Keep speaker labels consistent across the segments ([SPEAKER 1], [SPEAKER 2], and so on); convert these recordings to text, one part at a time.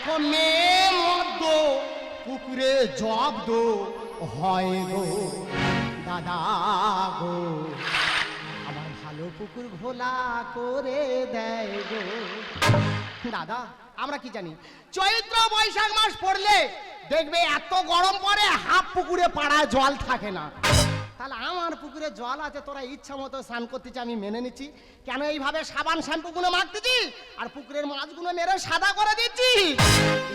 [SPEAKER 1] দেখো মেয়ে মদ্য পুকুরে জব্দ হয় গো, দাদা গো। আমার ভালো পুকুর ঘোলা করে দেয় গো। দাদা, আমরা কি জানি? চৈত্র বৈশাখ মাস পড়লে দেখবে এত গরম পরে হাফ পুকুরে পাড়ায় জল থাকে না। তাহলে আমার পুকুরে জল আছে, তোরা ইচ্ছা মতো স্নান করতেছি আমি মেনে নিচ্ছি। কেন এইভাবে সাবান শ্যাম্পুগুলো মাখতেছি? আর পুকুরের মাছগুলো মেরে সাদা করে দিচ্ছি।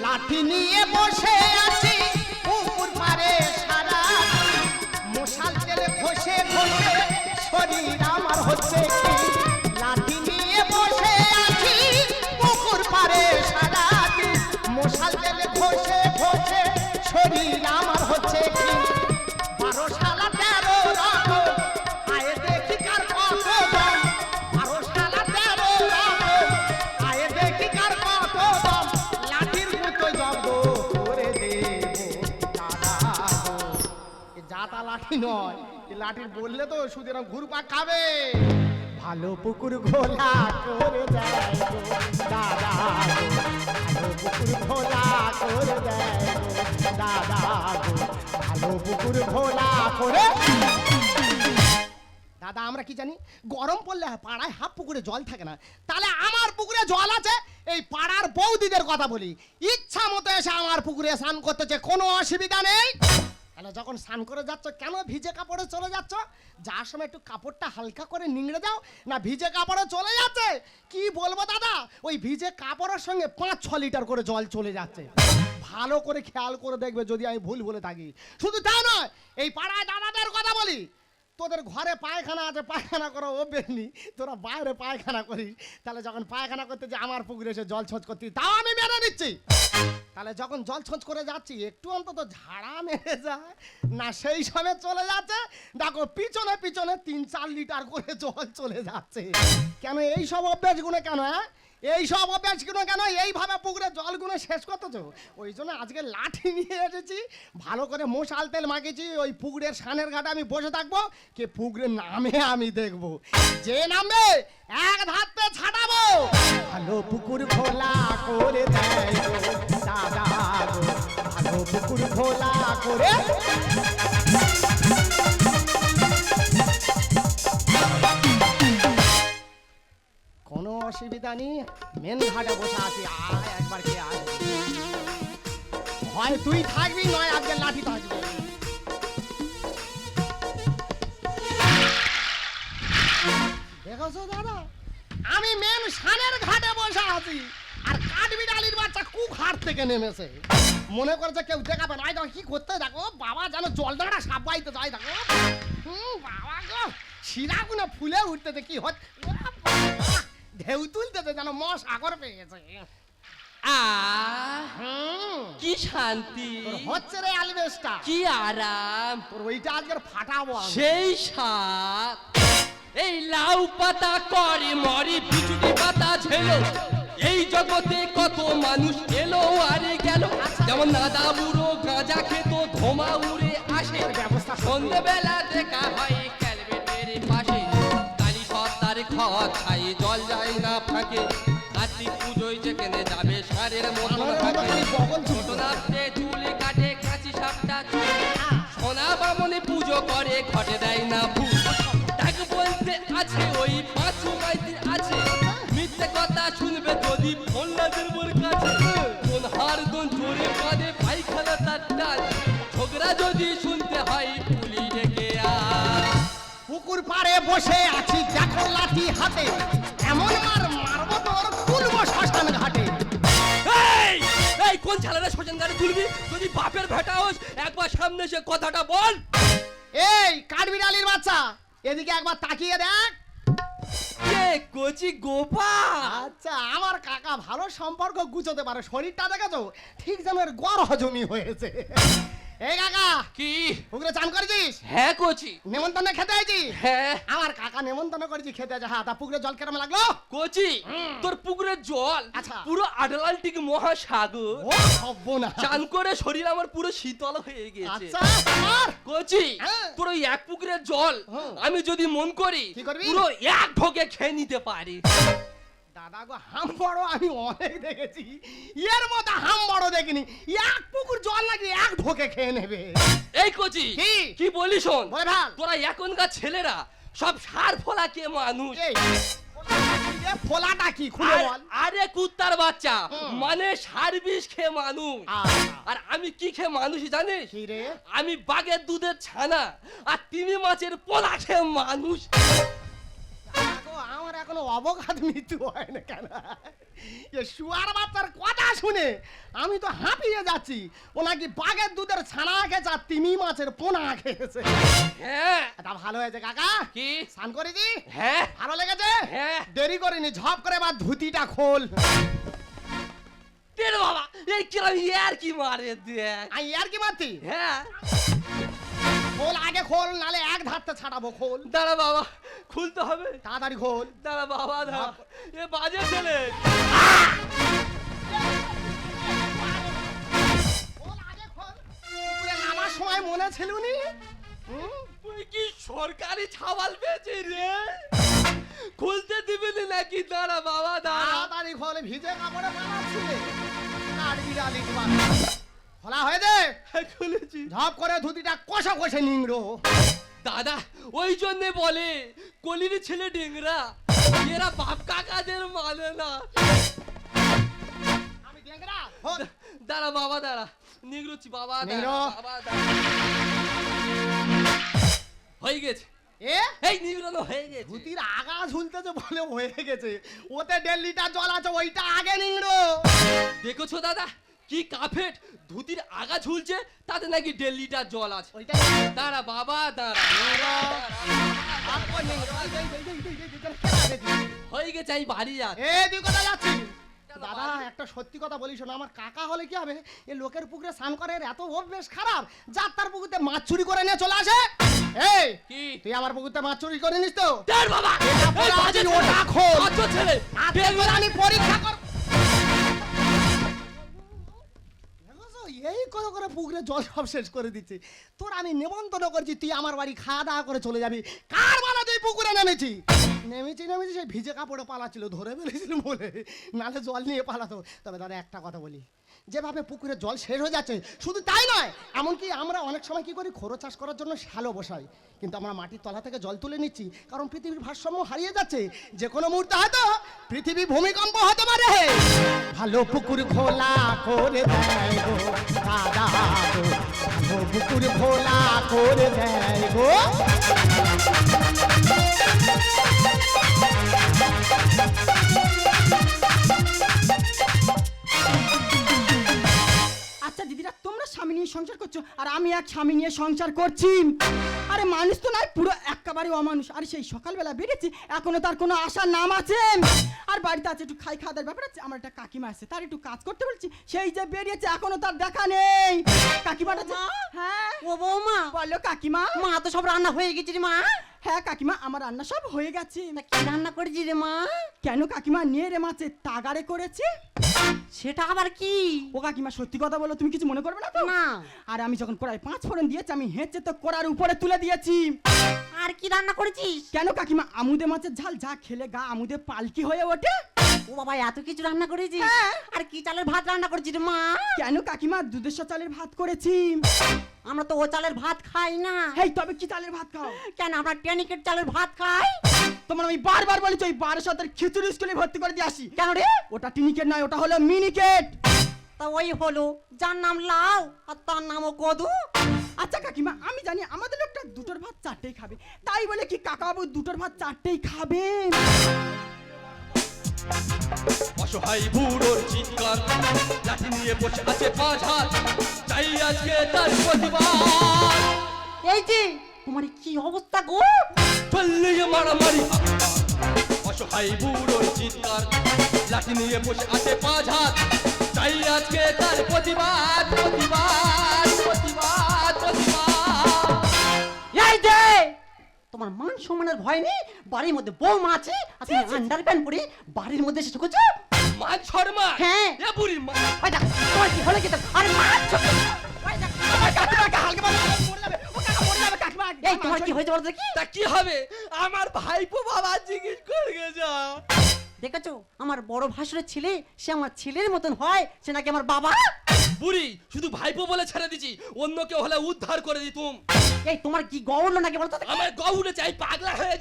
[SPEAKER 1] লাঠি নিয়ে বসে আছি, পুকুর পারে সারা মশাল তেলে ঘষে ঘষে শরীর আমার হচ্ছে লাঠি নয়। এ লাঠির বললে তো শুধু এরকম ঘুরপাক খাবে। ভালো পুকুর ঘোলা করে দেয় দাদা ভালো পুকুর ঘোলা করে দেয় দাদা ভালো পুকুর ঘোলা করে দাদা আমরা কি জানি? গরম পড়লে পাড়ায় হাফ পুকুরে জল থাকে না। তাহলে আমার পুকুরে জল আছে? এই পাড়ার বৌদিদের কথা বলি। ইচ্ছা মতো এসে আমার পুকুরে স্নান করতেছে কোনো অসুবিধা নেই? তাহলে যখন স্নান করে যাচ্ছ, কেন ভিজে কাপড়ে চলে যাচ্ছ? যার সময় একটু কাপড়টা হালকা করে নিংড়ে দাও, না ভিজে কাপড়ে চলে যাচ্ছে? কি বলব দাদা? ওই ভিজে কাপড়ের সঙ্গে পাঁচ ছ লিটার করে জল চলে যাচ্ছে। ভালো করে খেয়াল করে দেখবে যদি আমি ভুল বলে থাকি। শুধু তা নয়, এই পাড়ায় দাদাদের কথা বলি। তোদের ঘরে পায়খানা আছে, পায়খানা করো, ও বেরনি তোরা বাইরে পায়খানা করিস। তাহলে যখন পায়খানা করতে যে আমার পুকুরে এসে জল ছচ করতে, তাও আমি মেনে নিচ্ছি। তাহলে যখন জল ছচ করে যাচ্ছি, একটু অন্তত ঝাড়া মেরে যায়। না, সেই সময় চলে যাচ্ছে। দেখো, পিছনে পিছনে তিন চার লিটার করে জল চলে যাচ্ছে। কেন এই সব অভ্যাসগুলো কেন হ্যাঁ? এই সব অভ্যাসগুলো কেন এইভাবে পুকুরে জলগুলো শেষ করতেছো? ওই জন্য আজকে লাঠি নিয়ে এসেছি, ভালো করে মশাল তেল মাখিয়েছি, ওই পুকুরের সানের ঘাটে আমি বসে থাকব, কে পুকুরের নামে আমি দেখব। যে নামবে এক ধাপে ছাড়াবো ভালো পুকুর খোলা করে দেয় দাদা ভালো পুকুর খোলা করে কোনো অসুবিধা নেই। মেন ঘাটে বসে আছি। আয় একবার কে আয়। হয় তুই থাকবি, নয় আজকে লাঠি থাকবি দেখছ দাদা? আমি মেন সানের ঘাটে বসে আছি। আর কাঠবিড়ালির বাচ্চা কুক হাট থেকে নেমেছে। মনে করছে কেউ দেখাবে না। দেখো, কি করতে দেখো? বাবা যেন জল দাঁড়া সাপ বাইতে যায় দেখো। হুম, বাবা গো শিরাগুলো ফুলে উঠতেছে, কি হচ্ছে? ঢেউ তুলতেছে যেন ম সাগর পেয়েছে।
[SPEAKER 2] আহ
[SPEAKER 1] হুম।
[SPEAKER 2] কি শান্তি।
[SPEAKER 1] তোর হচ্ছে রে আলবেসটা
[SPEAKER 2] কি আরাম।
[SPEAKER 1] তোর ওইটা আজকের ফাটাবো আমি।
[SPEAKER 2] সেই সাত এই লাউ পাতা করে মরি পিছুটি পাতা ছিল এই জগতে কত মানুষ এলো আরে গেল। যেমন নাদা বুড়ো গাঁজা খেত ধোমা উড়ে আসে।
[SPEAKER 1] ব্যবস্থা।
[SPEAKER 2] সন্ধ্যেবেলা খত খাই জল যায় না ফাঁকে কার্তিক পুজোয় যেখানে যাবে সারের মতন থাকে। ছোট। নাচতে চুলে কাটে কাঁচি সাপটা সোনা বামনে পুজো করে ঘটে দেয় না ভুল। ডাক বলতে আছে ওই পাঁচু মাইতি আছে। মিথ্যে কথা শুনবে যদি ফোন কাছে। কোন হার জোরে পায়খানা তার ডাল। ঝগড়া যদি শুনতে হয় পুলি ডেকে আয়।
[SPEAKER 1] পুকুর পাড়ে বসে আছি লাঠি হাতে এমন মার মারবো তোর তুলবো শ্মশান ঘাটে।
[SPEAKER 2] এই এই কোন ছেলেরা সোজেন গাড়ি তুলবি? যদি বাপের ভেটা হোস একবার সামনে এসে কথাটা বল।
[SPEAKER 1] এই কাঠবিড়ালির বাচ্চা এদিকে একবার তাকিয়ে দেখ।
[SPEAKER 2] কে? কচি গোপা।
[SPEAKER 1] আচ্ছা আমার কাকা ভালো সম্পর্ক গুছোতে পারে শরীরটা দেখেছ? ঠিক যেন এর গড় হজমি হয়েছে। এই কাকা
[SPEAKER 2] কি?
[SPEAKER 1] পুকুরে চান করেছিস?
[SPEAKER 2] হ্যাঁ কচি
[SPEAKER 1] নেমন্তন্ন খেতে হয়েছি
[SPEAKER 2] হ্যাঁ।
[SPEAKER 1] আমার কাকা নেমন্তন্ন করেছি খেতে আছে হ্যাঁ তা পুকুরে জল কেরম লাগল?
[SPEAKER 2] কচি তোর পুকুরের জল?
[SPEAKER 1] আচ্ছা।
[SPEAKER 2] পুরো আটলান্টিক মহাসাগর।
[SPEAKER 1] ও হব্ব না
[SPEAKER 2] চান করে শরীর আমার পুরো শীতল হয়ে গেছে
[SPEAKER 1] আচ্ছা
[SPEAKER 2] কচি। তোর ওই এক পুকুরের জল আমি যদি মন করি পুরো এক ঢোকে খেয়ে নিতে পারি।
[SPEAKER 1] দাদা গো হাম বড় আমি অনেক দেখেছি। এর মতো হাম বড় দেখিনি। এক পুকুর জল নাকি এক ঢোকে খেয়ে নেবে।
[SPEAKER 2] এই কচি
[SPEAKER 1] কি?
[SPEAKER 2] কি বলি শোন?
[SPEAKER 1] বলে ভালো
[SPEAKER 2] তোরা এখনকার ছেলেরা সব সার ফোলা কে মানুষ।
[SPEAKER 1] ফোলাটা কি খুলে বল।
[SPEAKER 2] আরে কুত্তার বাচ্চা মানে সার বিষ খেয়ে মানুষ। আর আমি কি খেয়ে মানুষ জানিস? আমি বাঘের দুধের ছানা আর তিমি মাছের পোলা খেয়ে মানুষ।
[SPEAKER 1] আমার এখনও অবঘাত মৃত্যু হয় না কেন? এ শুয়ার বাচ্চার কথা শুনে আমি তো হাঁপিয়ে যাচ্ছি। ও নাকি বাঘের দুধের ছানা খেয়েছে আর তিমি মাছের পোনা খেয়েছে।
[SPEAKER 2] হ্যাঁ।
[SPEAKER 1] এটা ভালো হয়েছে কাকা।
[SPEAKER 2] কি?
[SPEAKER 1] স্নান করেছি?
[SPEAKER 2] হ্যাঁ।
[SPEAKER 1] ভালো লেগেছে?
[SPEAKER 2] হ্যাঁ।
[SPEAKER 1] দেরি করিনি ঝপ করে বা ধুতিটা খোল।
[SPEAKER 2] তেরে বাবা এই কিরম ইয়ার কি মারে
[SPEAKER 1] আর কি মারতি
[SPEAKER 2] হ্যাঁ।
[SPEAKER 1] খোল আগে খোল নালে ধারতে ছাড়াবো খোল।
[SPEAKER 2] দাঁড়া বাবা খুলতে হবে।
[SPEAKER 1] তাড়াতাড়ি খোল।
[SPEAKER 2] দাঁড়া বাবা দাঁড়া। এ বাজে ছেলে।
[SPEAKER 1] নামার সময় মনে ছিল নি? হুম?
[SPEAKER 2] তুই কি সরকারি ছাওয়াল পেয়েছি রে? খুলতে দিবি নাকি? দাঁড়া বাবা দাঁড়া।
[SPEAKER 1] তাড়াতাড়ি খোল ভিজে কাপড়ে বানাচ্ছিলে আর বিড়ালি খোলা হয়ে দে।
[SPEAKER 2] খুলেছি।
[SPEAKER 1] ঝপ করে ধুতিটা কষা কষে নিংড়ো।
[SPEAKER 2] দাদা ওই জন্যে বলে কলির ছেলে ডেংরা এরা বাপ কাকাদের মানে না।
[SPEAKER 1] আমি
[SPEAKER 2] দাঁড়া বাবা দাঁড়া। নিগড়ুচ্ছি বাবা দাঁড়া বাবা দাঁড়া। হয়ে গেছে। এই হয়ে গেছে।
[SPEAKER 1] আগা ঝুলতেছে বলে হয়ে গেছে। ওতে দেড় লিটার জল আছে ওইটা আগে নিংড়ো।
[SPEAKER 2] দেখেছ দাদা? কি কাফেট? ধুতির আগা ঝুলছে তাতে নাকি দেড় লিটার জল আছে। দাঁড়া বাবা দাঁড়া? হয়ে গেছে আমি বাড়ি যাচ্ছি।
[SPEAKER 1] তুই কোথায় যাচ্ছিস? দাদা একটা সত্যি কথা বলিস না আমার কাকা হলে কি হবে? এ লোকের পুকুরে স্নান করে এত অভ্যেস খারাপ যার তার পুকুরতে মাছ চুরি করে নিয়ে চলে আসে? এই
[SPEAKER 2] কি?
[SPEAKER 1] তুই আমার পুকুরতে মাছ চুরি করে নিস তো
[SPEAKER 2] বাবা!
[SPEAKER 1] ওটা খোল।
[SPEAKER 2] ছেলে!
[SPEAKER 1] আমি পরীক্ষা কর এই করে করে পুকুরে জল সব শেষ করে দিচ্ছে। তোর আমি নেমন্তন্ন করছি, তুই আমার বাড়ি খাওয়া দাওয়া করে চলে যাবি। কার মালা তুই পুকুরে নেমেছি নেমেছি নেমেছি, সেই ভিজে কাপড়ে পালাচ্ছিল, ধরে ফেলেছিল বলে। নালে জল নিয়ে পালাতো। তবে দাদা, একটা কথা বলি। যেভাবে পুকুরে জল শেষ হয়ে যাচ্ছে, শুধু তাই নয়, এমনকি আমরা অনেক সময় কি করি, খোরো চাষ করার জন্য শ্যালো বসাই। কিন্তু আমরা মাটির তলা থেকে জল তুলে নিচ্ছি, কারণ পৃথিবীর ভারসাম্য হারিয়ে যাচ্ছে। যে কোনো মুহূর্তে হয়তো পৃথিবী ভূমিকম্প হতে পারে। ভালো পুকুর খোলা করে দেয় গো, দাদা পুকুর খোলা করে দেয় গো।
[SPEAKER 3] আচ্ছা দিদিরা তোমরা স্বামী নিয়ে সংসার করছ আর আমি এক স্বামী নিয়ে সংসার করছি। আরে মানুষ তো নয় পুরো একেবারে অমানুষ। আরে সেই সকালবেলা বেরিয়েছি এখনও তার কোনো আশার নাম আছে। আর বাড়িতে আছে একটু খাই খাওয়া দাওয়ার ব্যাপার আছে আমার একটা কাকিমা আছে তার একটু কাজ করতে বলছি সেই যে বেরিয়েছে এখনও তার দেখা নেই। কাকিমাটা হ্যাঁ?
[SPEAKER 4] ও বৌমা।
[SPEAKER 3] বলো কাকিমা।
[SPEAKER 4] মা তো সব রান্না হয়ে গেছে রে মা।
[SPEAKER 3] হ্যাঁ কাকিমা আমার রান্না সব হয়ে গেছে।
[SPEAKER 4] তা কি রান্না করেছি রে মা?
[SPEAKER 3] কেন কাকিমা নিয়ে রে মাছে তাগারে করেছে।
[SPEAKER 4] সেটা আবার কি?
[SPEAKER 3] ও কাকিমা সত্যি কথা বলো তুমি কিছু মনে করবে না তো?
[SPEAKER 4] না।
[SPEAKER 3] আর আমি যখন কড়াই পাঁচ ফোড়ন দিয়েছি আমি হেঁচে তো কড়ার উপরে তুলে দিয়েছি।
[SPEAKER 4] আর কি রান্না করেছিস?
[SPEAKER 3] কেন কাকিমা আমুদে মাছের ঝাল যা খেলে গা আমুদে পালকি হয়ে ওঠে।
[SPEAKER 4] ও বাবা এত কিছু রান্না করেছিস?
[SPEAKER 3] হ্যাঁ।
[SPEAKER 4] আর কি চালের ভাত রান্না করেছিস মা?
[SPEAKER 3] কেন কাকিমা? দুধের চালের ভাত করেছি।
[SPEAKER 4] আমরা তো ও চালের ভাত খাই না।
[SPEAKER 3] হেই তবে কি চালের ভাত খাও?
[SPEAKER 4] কেন আমরা টেনিকেট চালের ভাত খাই?
[SPEAKER 3] তোমার আমি বারবার বলেছি ওই বারো সাতের খিচুড়ি স্কুলে ভর্তি করে দিয়ে আসি।
[SPEAKER 4] কেন রে?
[SPEAKER 3] ওটা টিনিকেট নয় ওটা হলো মিনিকেট।
[SPEAKER 4] তা ওই হলো যার নাম লাউ আর তার নামও কদু।
[SPEAKER 3] আচ্ছা কাকিমা আমি জানি আমাদের লোকটা দুটোর ভাত চারটেই খাবে। তাই বলে কি কাকা বাবু দুটোর ভাত চারটেই খাবেন?
[SPEAKER 2] অসহায় বুড়োর চিৎকার লাঠি নিয়ে বসে আছে পাঁচ হাত। চাই আজকে তার প্রতিবাদ।
[SPEAKER 4] এই যে তোমার কি অবস্থা গো?
[SPEAKER 2] চললে যে মারামারি অসহায় বুড়োর চিৎকার লাঠি নিয়ে বসে আছে পাঁচ হাত। চাই আজকে তার প্রতিবাদ প্রতিবাদ প্রতিবাদ প্রতিবাদ।
[SPEAKER 4] এই যে তোমার মান সম্মানের ভয় নেই? বাড়ির মধ্যে বৌমা আছে আর তুমি আন্ডার প্যান্ট পরে বাড়ির মধ্যে এসে ঢুকেছো?
[SPEAKER 2] মান শর্মা
[SPEAKER 4] হ্যাঁ।
[SPEAKER 2] এ বুড়ির মা।
[SPEAKER 4] ওই দেখ তোমার কি হলো কি? আরে মা
[SPEAKER 3] কাকিমাকে হালকা পাতলা মরে যাবে। ও কাকা মরে যাবে কাকিমা।
[SPEAKER 4] এই তোমার কি হয়েছে বলো দেখি।
[SPEAKER 2] তা কি হবে? আমার ভাইপো বাবা জিজ্ঞেস করে গেছে।
[SPEAKER 4] দেখেছ? আমার বড় ভাসুরের ছেলে সে আমার ছেলের মতন হয় সে নাকি আমার বাবা।
[SPEAKER 2] বুড়ি শুধু ভাইপো বলে ছেড়ে দিছি অন্য কেউ হলে উদ্ধার করে দিতুম
[SPEAKER 4] এই তোমার কি নাকি বলতো
[SPEAKER 2] আমার গৌড়ে চাই পাগলা হয়ে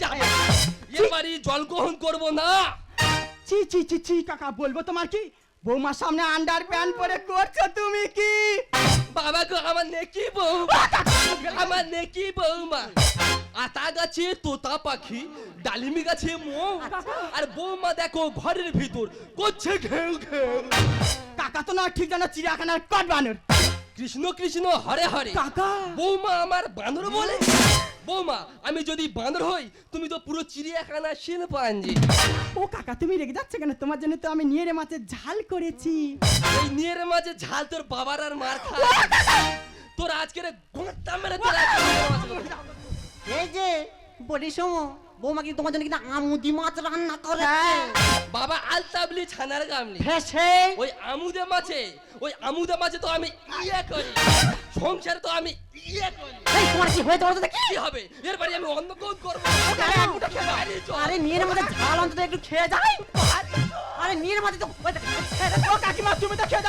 [SPEAKER 2] এবারই জল গ্রহণ করব না।
[SPEAKER 3] চি চি চি চি কাকা বলব তোমার কি? বৌমার সামনে আন্ডার প্যান্ট পরে করছ তুমি কি?
[SPEAKER 2] বাবা গো আমার নেকি বৌমা। আমার নেকি বৌমা। আতা গাছে তোতা পাখি ডালিমি গাছে মো আর বৌমা দেখো ঘরের ভিতর করছে ঘেউ ঘেউ।
[SPEAKER 3] কাকা তো না ঠিক জানো চিড়িয়াখানার কট বানর।
[SPEAKER 2] কৃষ্ণ কৃষ্ণ হরে হরে।
[SPEAKER 3] কাকা।
[SPEAKER 2] বৌমা আমার বানর বলে। বৌমা আমি যদি বানর হই তুমি তো পুরো চিড়িয়াখানা শিন পাঞ্জি
[SPEAKER 3] ও কাকা তুমি রেগে যাচ্ছে কেন? তোমার জন্য তো আমি নিয়ে মাছের ঝাল করেছি।
[SPEAKER 2] এই নিয়ের মাঝে ঝাল তোর বাবার আর মার খা তোর আজকের গোঁতা মেরে তোর
[SPEAKER 4] এই যে বলি শোনো বৌমা কি তোমার জন্য কিনা আমুদি মাছ রান্না করে
[SPEAKER 2] বাবা আলতাবলি ছানার গামলি।
[SPEAKER 4] ফেসে
[SPEAKER 2] ওই আমুদে মাছে ওই আমুদে মাছে তো আমি ইয়ে করি। সংসারে তো আমি ইয়ে করি।
[SPEAKER 4] এই তোমার কি হয়েছে বলো তো দেখি।
[SPEAKER 2] কি হবে? এর বাড়ি আমি অন্য কোন করব।
[SPEAKER 4] আরে,
[SPEAKER 2] চল।
[SPEAKER 4] আরে নিয়ের মধ্যে ঝাল অন্তত একটু খেয়ে যাই। আরে নিয়ের মধ্যে তো
[SPEAKER 3] ও কাকিমা তুমি তো খেয়ে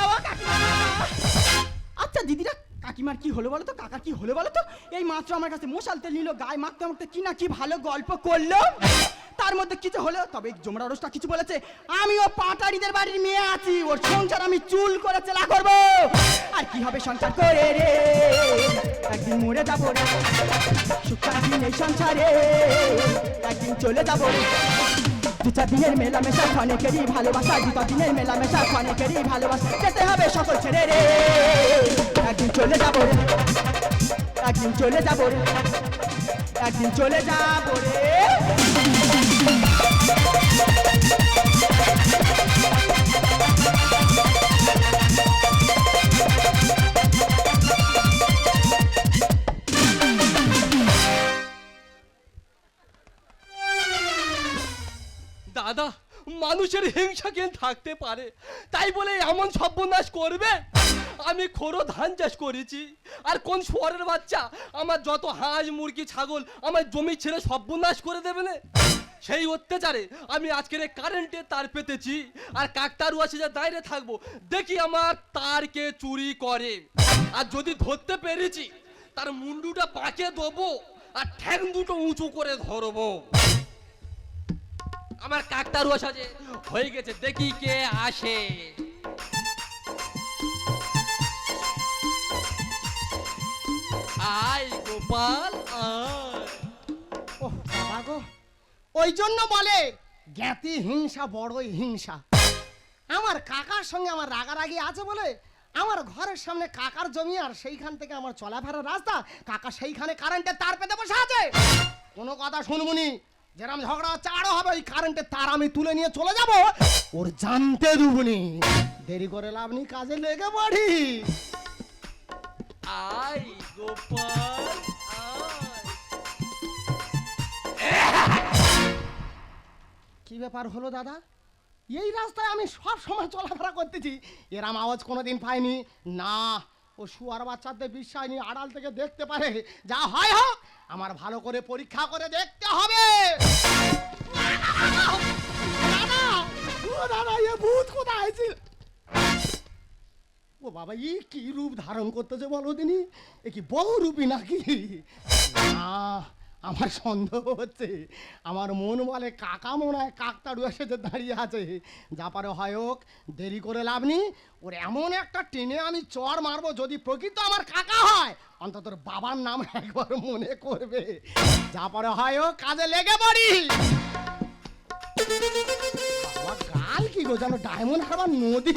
[SPEAKER 3] হলো বলো তো? কাকা কি হলো বলো তো? এই মাত্র আমার কাছে মশাল তেল নিল, গায়ে মাখতে মাখতে কি না কি ভালো গল্প করল। তার মধ্যে কিছু হলো, তবে জমরা রোজটা কিছু বলেছে, আমিও পাটারিদের বাড়ির মেয়ে আছি, ওর সংসার আমি চুল করে চেলা করব। আর কি হবে সংসার করে রে? একদিন মরে যাব রে সুখার দিন এই সংসারে, একদিন চলে যাব রে। দু চার দিনের মেলামেশা অনেকেরই ভালোবাসা দুটা দিনের মেলামেশা অনেকেরই ভালোবাসা। যেতে হবে সকল ছেড়ে রে। একদিন চলে যাব একদিন চলে যাব একদিন চলে যাব রে।
[SPEAKER 2] মানুষের হিংসা কেন থাকতে পারে? তাই বলে এমন সর্বনাশ করবে? আমি খোরো ধান চাষ করেছি। আর কোন শুয়ারের বাচ্চা আমার যত হাঁস, মুরগি, ছাগল আমার জমি ছেড়ে সর্বনাশ করে দেবে না? সেই অত্যাচারে আমি আজকের এই কারেন্টে তার পেতেছি। আর কাকতারু আছে যে দাঁড়িয়ে থাকব, দেখি আমার তারকে চুরি করে। আর যদি ধরতে পেরেছি, তার মুন্ডুটা পাকে দেবো, আর ঠ্যাং দুটো উঁচু করে ধরবো। আমার কাকতারুয়া সাজে। হয়ে গেছে, দেখি কে আসে। আয় গোপাল
[SPEAKER 1] গো। ওই জন্য বলে, জ্ঞাতি হিংসা, বড়ই হিংসা। আমার কাকার সঙ্গে আমার রাগারাগি আছে বলে, আমার ঘরের সামনে কাকার জমি আর সেইখান থেকে আমার চলাফেরার রাস্তা, কাকা সেইখানে কারেন্টের তার পেতে বসে আছে। কোনো কথা শুনবুনি যেরকম ঝগড়া হচ্ছে আরও হবে ওই কারেন্টের তার আমি তুলে নিয়ে চলে যাব। ওর জানতে দুবুনি দেরি করে লাভ নেই কাজে লেগে পড়ি।
[SPEAKER 2] আই গোপাল
[SPEAKER 1] কি ব্যাপার হলো দাদা? এই রাস্তায় আমি সব সময় চলাফেরা করতেছি। এরাম আওয়াজ কোনোদিন পাইনি। না ও শুয়ার বাচ্চাদের বিশ্বাস নিয়ে আড়াল থেকে দেখতে পারে। যা হয় হোক আমার ভালো করে পরীক্ষা করে দেখতে হবে। দাদা ও দাদা এ ভূত কোথায় ও বাবা ই কি রূপ ধারণ করতেছে বলো তিনি এ কি বহু রূপী নাকি? না আমার সন্দেহ হচ্ছে, আমার মন বলে কাকা মনে হয় কাকতাড়ু এসে যে দাঁড়িয়ে আছে। যা পারে হয় হোক, দেরি করে লাভ নি ওর এমন একটা টেনে আমি চর মারবো যদি প্রকৃত আমার কাকা হয়, অন্তত বাবার নাম একবার মনে করবে। যা পারে হয় হোক, কাজে লেগে পড়ি। বাবা, গাল কি গো, যেন ডায়মন্ড হারবার নদী।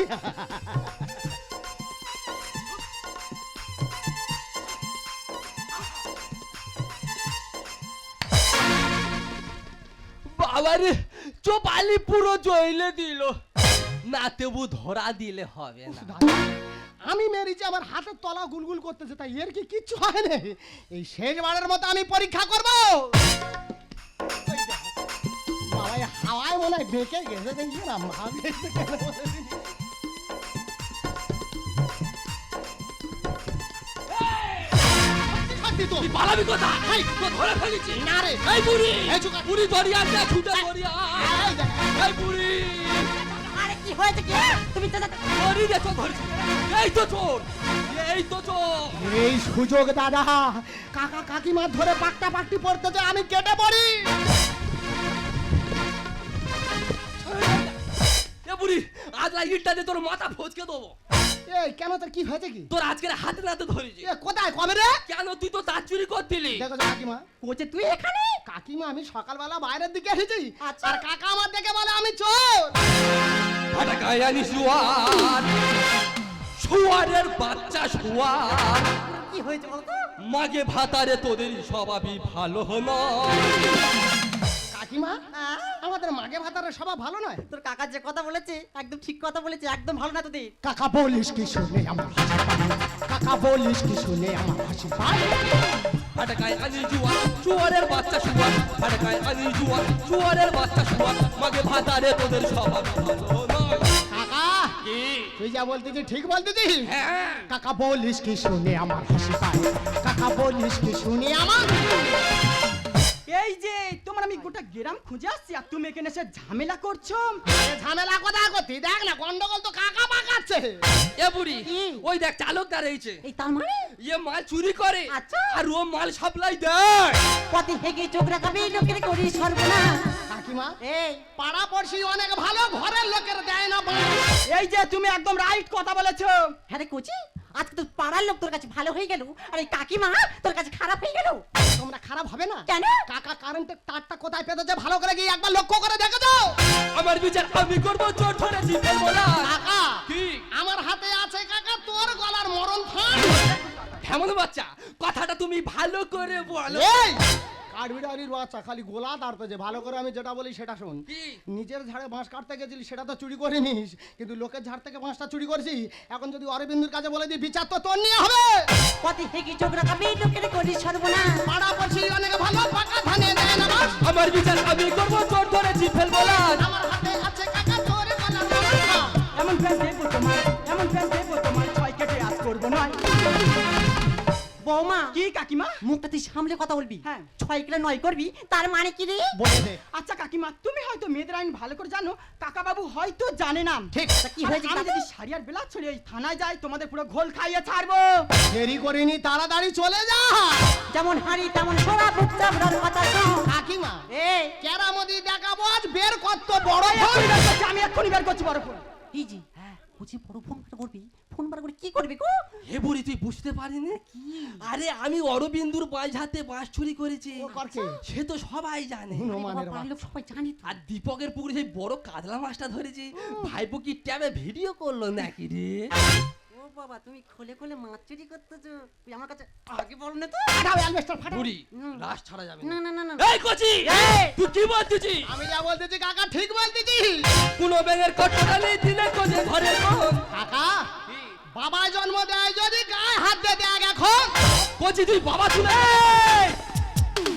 [SPEAKER 2] বাবারে চোপালি পুরো জইলে দিল। না তেবু ধরা দিলে হবে না।
[SPEAKER 1] আমি মেরেছি, আমার হাতের তলা গুলগুল করতেছে, তাই এর কি কিচ্ছু হয় না? এই শেষবারের মতো আমি পরীক্ষা করব। বাবা হাওয়ায় মনে হয় বেঁকে গেছে দেখি না, মা তো।
[SPEAKER 2] তুই পালাবি কোথা এই তো ধরে ফেলেছি।
[SPEAKER 1] না রে।
[SPEAKER 2] এই বুড়ি
[SPEAKER 1] এই চুকা।
[SPEAKER 2] বুড়ি ছুটে
[SPEAKER 1] এই
[SPEAKER 2] বুড়ি।
[SPEAKER 4] আরে কি হয়েছে কি? তুমি তো তো-
[SPEAKER 2] ধরি রে চোর ধরেছি এই তো চোর এই তো চোর
[SPEAKER 1] এই সুযোগ দাদা। কাকা কাকিমা ধরে পাকটা পাকটি পড়তেছে আমি কেটে পড়ি।
[SPEAKER 2] এ বুড়ি আজ লাইটটা দিয়ে তোর মাথা ফচকে দেবো।
[SPEAKER 1] এই কেন তোর কি হয়েছে কি?
[SPEAKER 2] তোর আজকের হাতে নাতে ধরেছি।
[SPEAKER 1] এ কোথায়? কবে রে?
[SPEAKER 2] কেন তুই তো তার চুরি করতিলি
[SPEAKER 1] দেখো তো কাকিমা।
[SPEAKER 4] কোচে তুই এখানে?
[SPEAKER 1] কাকিমা আমি সকালবেলা বাইরের দিকে এসেছি।
[SPEAKER 4] আচ্ছা।
[SPEAKER 1] আর কাকা আমার দেখে বলে আমি চোর।
[SPEAKER 2] ফাটাকায় আনি শুয়ার শুয়ারের বাচ্চা শুয়ার
[SPEAKER 4] কি হয়েছে বলতো
[SPEAKER 2] মাগে ভাতারে তোদের স্বভাবই ভালো হলো।
[SPEAKER 1] কাকিমা আমাদের মাগে ভাতারের সবাই ভালো নয়?
[SPEAKER 4] তোর কাকা যে কথা বলেছে একদম ঠিক কথা বলেছে একদম ভালো না তোদের।
[SPEAKER 1] কাকা বলিস কি শুনে আমার হাসি পায়? কাকা বলিস কি শুনে আমার হাসি পায়?
[SPEAKER 2] ফাটাকায় আনি জুয়ার শুয়ারের বাচ্চা শুয়ার ফাটাকায় আনি জুয়ার শুয়ারের বাচ্চা শুয়ার মাগে ভাতারে তোদের স্বভাব ভালো
[SPEAKER 1] কাকা
[SPEAKER 2] কি?
[SPEAKER 1] তুই যা বলতেছিস ঠিক বলতেছিস?
[SPEAKER 2] হ্যাঁ।
[SPEAKER 1] কাকা বলিস কি শুনে আমার হাসি পায়? কাকা বলিস কি শুনে আমার
[SPEAKER 3] এই যে তোমার আমি গোটা গ্রাম খুঁজে আসছি আর তুমি এখানে এসে ঝামেলা করছ।
[SPEAKER 1] এ ঝামেলা কোথায় করতি? দেখ না গন্ডগোল তো কাকা পাকাচ্ছে
[SPEAKER 2] এ বুড়ি ওই দেখ চালক দাঁড়িয়েছে
[SPEAKER 4] এই তার মানে?
[SPEAKER 2] ইয়ে মাল চুরি করে
[SPEAKER 4] আচ্ছা।
[SPEAKER 2] আর ও মাল সাপ্লাই দেয়।
[SPEAKER 4] পথে হেগে চোখ রাখাবি লোকের করি সর্বনাশ।
[SPEAKER 1] কাকিমা?
[SPEAKER 4] এই
[SPEAKER 1] পাড়া পড়শি অনেক ভালো ঘরের লোকের দেয় না।
[SPEAKER 3] এই যে তুমি একদম রাইট কথা বলেছ।
[SPEAKER 4] হ্যাঁ রে কোচি আজকে তো পাড়ার লোক তোর কাছে ভালো হয়ে গেল। আর এই কাকিমা তোর কাছে খারাপ হয়ে গেল?
[SPEAKER 1] হবে না?
[SPEAKER 4] কেন?
[SPEAKER 1] কাকা কারেন্টের তারটা কোথায় পেতেছে ভালো করে গিয়ে একবার লক্ষ্য করে দেখে দাও
[SPEAKER 2] আমার বিচার আমি করব চোর ধরে জিতে বলা
[SPEAKER 1] কাকা
[SPEAKER 2] কি?
[SPEAKER 1] আমার হাতে আছে কাকা তোর গলার মরণ ফাঁস
[SPEAKER 2] কেমন বাচ্চা? কথাটা তুমি ভালো করে বলো।
[SPEAKER 1] এই! কাঠবিড়ারির বাচ্চা খালি গোলা দাঁড়তে ভালো করে আমি যেটা বলি সেটা শোন। নিজের ঝাড়ে বাঁশ কাটতে গেছিলি সেটা তো চুরি করিনিস কিন্তু লোকের ঝাড় থেকে বাঁশটা চুরি করেছি। এখন যদি অরবিন্দুর কাছে বলে দিই বিচার তো তোর নিয়ে হবে।
[SPEAKER 4] পথে হেগে চোখ রাখাবি লোকের করি সর্বনাশ।
[SPEAKER 1] পাড়া পড়শি অনেক ভালো পাকা ধানে দেয় না
[SPEAKER 2] আমার বিচার আমি করব চোর ধরেছি ফেলব না
[SPEAKER 1] আমার হাতে আছে কাকা তোর
[SPEAKER 3] এমন প্যান দেবো তোমার এমন প্যান দেবো তোমার
[SPEAKER 4] বৌমা।
[SPEAKER 3] কি কাকিমা?
[SPEAKER 4] মুখটা তুই সামলে কথা বলবি।
[SPEAKER 3] হ্যাঁ।
[SPEAKER 4] ছয় কিলো নয় করবি তার মানে কি রে?
[SPEAKER 1] বলে দে।
[SPEAKER 3] আচ্ছা কাকিমা তুমি হয়তো মেয়েদের আইন ভালো করে জানো কাকা বাবু হয়তো জানে না।
[SPEAKER 1] ঠিক
[SPEAKER 4] কি হয়েছে
[SPEAKER 3] আমি যদি শাড়ি আর বেলা ছড়িয়ে ওই থানায় যাই তোমাদের পুরো ঘোল খাইয়ে ছাড়বো।
[SPEAKER 1] দেরি করিনি তাড়াতাড়ি চলে যা।
[SPEAKER 4] যেমন হাড়ি তেমন সোনা বুকটা ভরার কথা
[SPEAKER 1] কাকিমা
[SPEAKER 4] এই
[SPEAKER 1] কেরামতি দেখাবো আজ বের কত বড়
[SPEAKER 3] আমি এক্ষুনি বের করছি বড় ফোন
[SPEAKER 4] যে হ্যাঁ বুঝি বড় ফোন করবি? ফোন বার করে কি করবি গো?
[SPEAKER 2] হে বুড়ি তুই বুঝতে পারিনি? আরে আমি অরবিন্দুর বাঁশ হাতে বাঁশ চুরি করেছি। সে তো সবাই জানে।
[SPEAKER 4] সবাই জানি
[SPEAKER 2] আর দীপকের পুকুরে সেই বড় কাতলা মাছটা ধরেছি। ভাইপো কি ট্যাবে ভিডিও করল নাকি রে?
[SPEAKER 4] ও বাবা তুমি খুলে খুলে মাছ চুরি করতেছো। তুই আমার কাছে আগে বল না তো।
[SPEAKER 1] ফাটাও অ্যালবেস্টার ফাটাও।
[SPEAKER 2] বুড়ি লাশ ছাড়া যাবে
[SPEAKER 4] না।
[SPEAKER 2] না
[SPEAKER 4] না না
[SPEAKER 2] এই কচি! তুই কি বলতেছি
[SPEAKER 1] আমি যা বলতেছি কাকা ঠিক বলতেছি
[SPEAKER 2] কোন ব্যাঙের নেই দিলে কোজে ঘরে কোন
[SPEAKER 1] কাকা বাবা জন্ম দেয় যদি গায়ে হাত দে দেখ এখন।
[SPEAKER 2] কচি তুই বাবা তুলে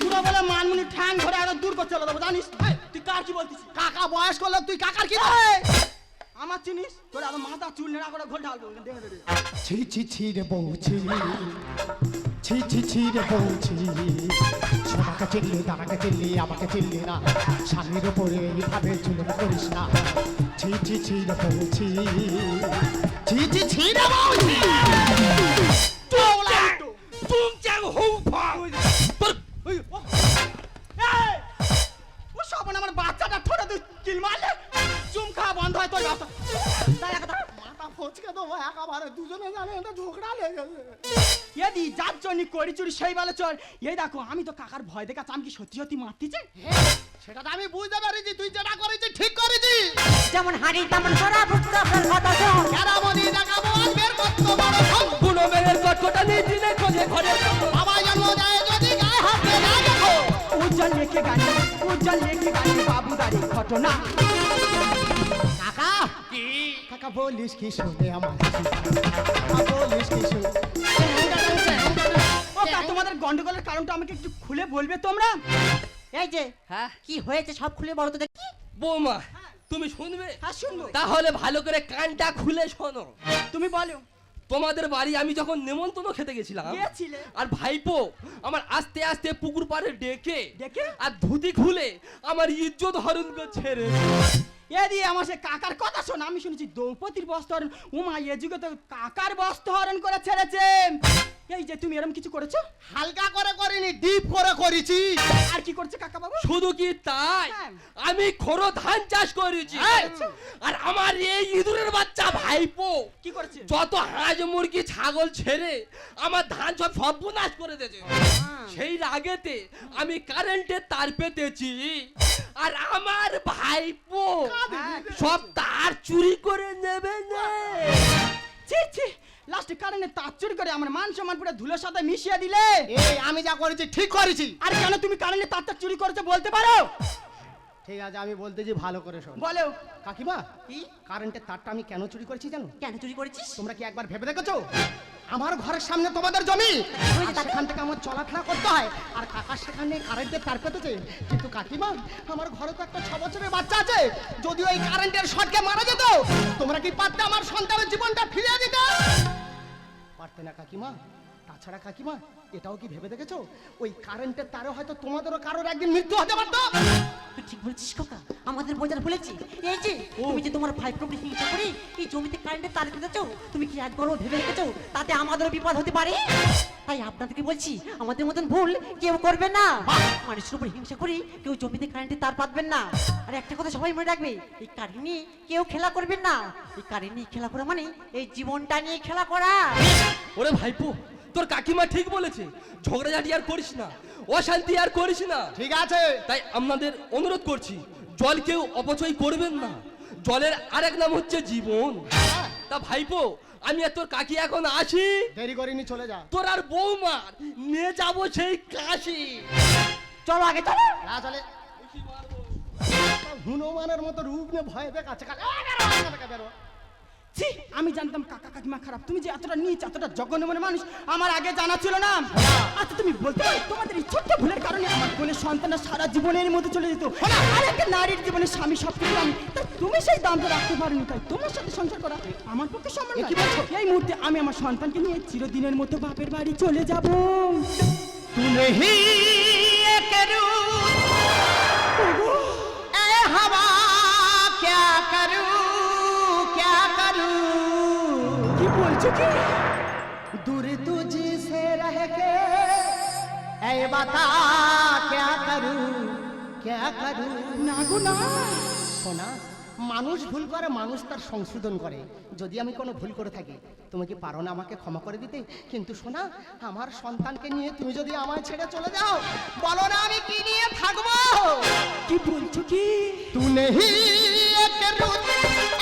[SPEAKER 3] পুরো বলে মানমুনি ঠ্যাং ধরে আরও দূর করে চলে দেবো জানিস তুই কার কি বলতিস?
[SPEAKER 1] কাকা বয়স্ক লোক তুই কাকার কি
[SPEAKER 3] আমার চিনিস? তোর আরও মাথা চুল নেড়া করে ঘোল ঢালবো
[SPEAKER 1] ছি ছি ছি রে বৌছি ছি ছি ছি রে বৌছি সোনাকে চিনলি দানাকে চিনলি আমাকে চিনলি না। স্বামীর ওপরে এইভাবে জুলুম করিস না। ছি ছি ছি রে বৌছি ছি ছি
[SPEAKER 3] বাচ্চাটা ঠোঁটে তুই কিল মারলে বন্ধ হয়
[SPEAKER 1] মাথা একেবারে দুজনে
[SPEAKER 3] যার জন্য করি চুরি সেই বলে চল এই দেখো আমি তো কাকার ভয় আমি কি সত্যি সত্যি মারতেছি
[SPEAKER 1] সেটা তো আমি বুঝতে পেরেছি তুই যেটা করেছিস ঠিক করেছিস।
[SPEAKER 4] যেমন হাড়ি তেমন সোনা বুকটা ভরার কথা শোন
[SPEAKER 1] কেরামতি দেখাবো আজ বের কত বড় ফোন
[SPEAKER 2] কোন ব্যাঙের কটকটা নেই দিলে কোজে ঘরে।
[SPEAKER 1] বাবা জন্ম দেয় যদি গায়ে হাত দে না দেখো।
[SPEAKER 3] উজ্জ্বল লেখে গানি উজ্জ্বল লেখে গানি বাবুদারি ঘটনা।
[SPEAKER 1] কাকা কাকা বলিস কি শুনে আমার? কাকা বলিস কি শুনে
[SPEAKER 3] তোমাদের গন্ডগোলের কারণটা আমাকে একটু খুলে বলবে তোমরা?
[SPEAKER 4] এই যে
[SPEAKER 2] হ্যাঁ?
[SPEAKER 4] কি হয়েছে? সব খুলে বলো তো দেখি।
[SPEAKER 2] বৌমা তুমি শুনবে?
[SPEAKER 3] হ্যাঁ শুনব।
[SPEAKER 2] তাহলে ভালো করে কানটা খুলে শোনো।
[SPEAKER 3] তুমি বলো।
[SPEAKER 2] তোমাদের বাড়ি আমি যখন নেমন্তন্ন খেতে গেছিলাম আর ভাইপো আমার আস্তে আস্তে পুকুর পাড়ে ডেকে
[SPEAKER 3] ডেকে?
[SPEAKER 2] আর ধুতি খুলে আমার ইজ্জত হরণ করে ছেড়ে
[SPEAKER 3] এ দিয়ে আমার সে কাকার কথা শোন আমি শুনেছি দ্রৌপদীর বস্ত্রহরণ উমা এ যুগে তো কাকার বস্ত্রহরণ করে ছেড়েছে। এই যে তুমি এরকম কিছু করেছ?
[SPEAKER 1] হালকা করে করিনি ডিপ করে করেছি।
[SPEAKER 3] আর কি করছে কাকা বাবু
[SPEAKER 2] শুধু কি তাই?
[SPEAKER 3] হ্যাঁ।
[SPEAKER 2] আমি খোরো ধান চাষ করেছি। আর আমার এই ইঁদুরের বাচ্চা ভাইপো।
[SPEAKER 3] কি করেছে?
[SPEAKER 2] যত হাঁস মুরগি ছাগল ছেড়ে আমার ধান সব সর্বনাশ করে দিয়েছে। সেই রাগেতে আমি কারেন্টের তার পেতেছি। আর আমার ভাইপো সব তার চুরি করে নেবে না।
[SPEAKER 3] ছি ছি লাস্টে কারণে তার চুরি করে আমার মান সম্মান পুরো ধুলোর সাথে মিশিয়ে দিলে।
[SPEAKER 1] এই আমি যা করেছি ঠিক করেছি।
[SPEAKER 3] আর কেন তুমি কারণে তারটা চুরি করেছ বলতে পারো?
[SPEAKER 1] ঠিক আছে আমি বলতেছি ভালো করে শোন।
[SPEAKER 3] বলো।
[SPEAKER 1] কাকিমা
[SPEAKER 4] কি?
[SPEAKER 1] কারেন্টের তারটা আমি কেন চুরি করেছি জানো?
[SPEAKER 4] কেন চুরি করেছিস?
[SPEAKER 1] তোমরা কি একবার ভেবে দেখেছ? আমার ঘরের সামনে তোমাদের জমি। সেখান থেকে আমার চলাফেরা করতে হয়। আর কাকা সেখানে কারেন্টের তার পেতেছে। কিন্তু কাকিমা, আমার ঘরে তো একটা ছ বছরের বাচ্চা আছে। যদি ওই কারেন্টের শটকে মারা যেত, তোমরা কি পারতে আমার সন্তানের জীবনটা ফিরিয়ে দিতে? পারতে না কাকিমা। তাছাড়া কাকিমা এটাও কি ভেবে দেখেছ? ওই কারেন্টের তারে হয়তো তোমাদেরও কারোর একদিন মৃত্যু হতে পারতো।
[SPEAKER 4] তুই ঠিক বলেছিস কাকা আমাদের বোঝার বলেছি এই যে তুমি যে তোমার ভাই প্রবলি হিংসা করে এই জমিতে কারেন্টের তার কেটেছো তুমি কি একবারও ভেবে দেখেছ তাতে আমাদেরও বিপদ হতে পারে? তাই আপনাদেরকে বলছি আমাদের মতন ভুল কেউ করবে না। মানুষের উপর হিংসা করি কেউ জমিতে কারেন্টের তার পাতবেন না। আর একটা কথা সবাই মনে রাখবে এই কারেন্ট নিয়ে কেউ খেলা করবেন না। এই কারেন্ট নিয়ে খেলা করা মানে এই জীবনটা নিয়ে খেলা করা।
[SPEAKER 2] ওরে ভাইপো তোর কাকিমা ঠিক বলেছে ঝগড়াঝাটি আর করিস না অশান্তি আর করিস না।
[SPEAKER 1] ঠিক আছে।
[SPEAKER 2] তাই আপনাদের অনুরোধ করছি জল কেউ অপচয় করবেন না। জলের আরেক নাম হচ্ছে জীবন। তা ভাইপো আমি আর তোর কাকি এখন আছি।
[SPEAKER 1] দেরি করিনি চলে যা।
[SPEAKER 2] তোর আর বৌমার নিয়ে যাব সেই কাশি
[SPEAKER 4] চলো আগে চলো।
[SPEAKER 1] না চলে। হনুমানের মতো রূপ নিয়ে ভয় দেখাচ্ছে
[SPEAKER 3] আমি জানতাম কাকা কাকিমা খারাপ। তুমি যে এতটা নিচ এতটা জঘন্য মনে মানুষ আমার আগে জানা ছিল না। আচ্ছা তুমি বলতে পারো তোমাদের এই ছোট্ট ভুলের কারণে আমার বোনের সন্তানটা সারা জীবনের মধ্যে চলে যেত। আর একটা নারীর জীবনে স্বামী সব কিছু আমি তাই তুমি সেই দামটা রাখতে পারোনি তাই তোমার সাথে সংসার করা আমার পক্ষে
[SPEAKER 1] সম্মান কি বলছো?
[SPEAKER 3] এই মুহূর্তে আমি আমার সন্তানকে নিয়ে চিরদিনের মতো বাপের বাড়ি চলে যাব।
[SPEAKER 1] तू
[SPEAKER 3] কি বলছো কি
[SPEAKER 1] दूर तुझसे रह के ए बता क्या करूं क्या करूं
[SPEAKER 3] না গো না
[SPEAKER 1] শোনা মানুষ ভুল করে মানুষ তার সংশোধন করে যদি আমি কোনো ভুল করে থাকি তুমি কি পারো না আমাকে ক্ষমা করে দিতে কিন্তু শোনা আমার সন্তানকে নিয়ে তুমি যদি আমায় ছেড়ে চলে যাও বলো না আমি কি নিয়ে থাকবো
[SPEAKER 3] কি বলছো কি
[SPEAKER 1] तू नहीं एक रुत ए